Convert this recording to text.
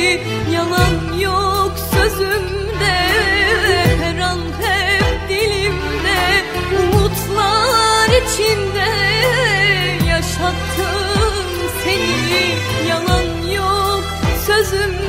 seni Yalan yok sözümde Her an hep dilimde. Umutlar içinde Yaşattım seni. Yalan yok sözümde